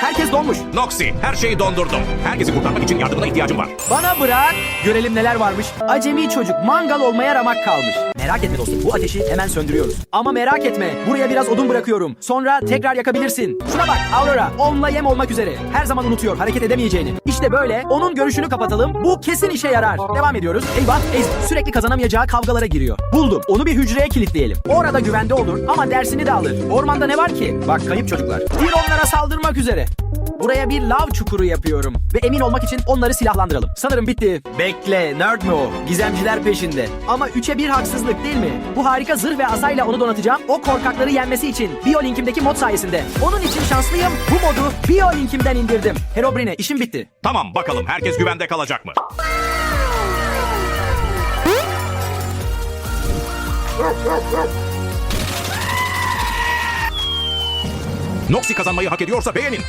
Herkes donmuş. Noxy, her şeyi dondurdum. Herkesi kurtarmak için yardımına ihtiyacım var. Bana bırak. Görelim neler varmış. Acemi çocuk mangal olmaya ramak kalmış. Merak etme dostum bu ateşi hemen söndürüyoruz. Ama merak etme buraya biraz odun bırakıyorum. Sonra tekrar yakabilirsin. Şuna bak Aurora onunla yem olmak üzere. Her zaman unutuyor hareket edemeyeceğini. İşte böyle onun görüşünü kapatalım. Bu kesin işe yarar. Devam ediyoruz. Eyvah Ez sürekli kazanamayacağı kavgalara giriyor. Buldum. Onu bir hücreye kilitleyelim. Orada güvende olur ama dersini de alır. Ormanda ne var ki? Bak kayıp çocuklar. Bir onlara saldırmak üzere. Buraya bir lav çukuru yapıyorum. Ve emin olmak için onları silahlandıralım. Sanırım bitti. Bekle, nerd mi o? Gizemciler peşinde. Ama 3'e 1 haksızlık değil mi? Bu harika zırh ve asayla onu donatacağım. O korkakları yenmesi için. Biyolinkimdeki mod sayesinde. Onun için şanslıyım. Bu modu Biyolinkimden indirdim. Herobrine işim bitti. Tamam bakalım herkes güvende kalacak mı? Noxy kazanmayı hak ediyorsa beğenin.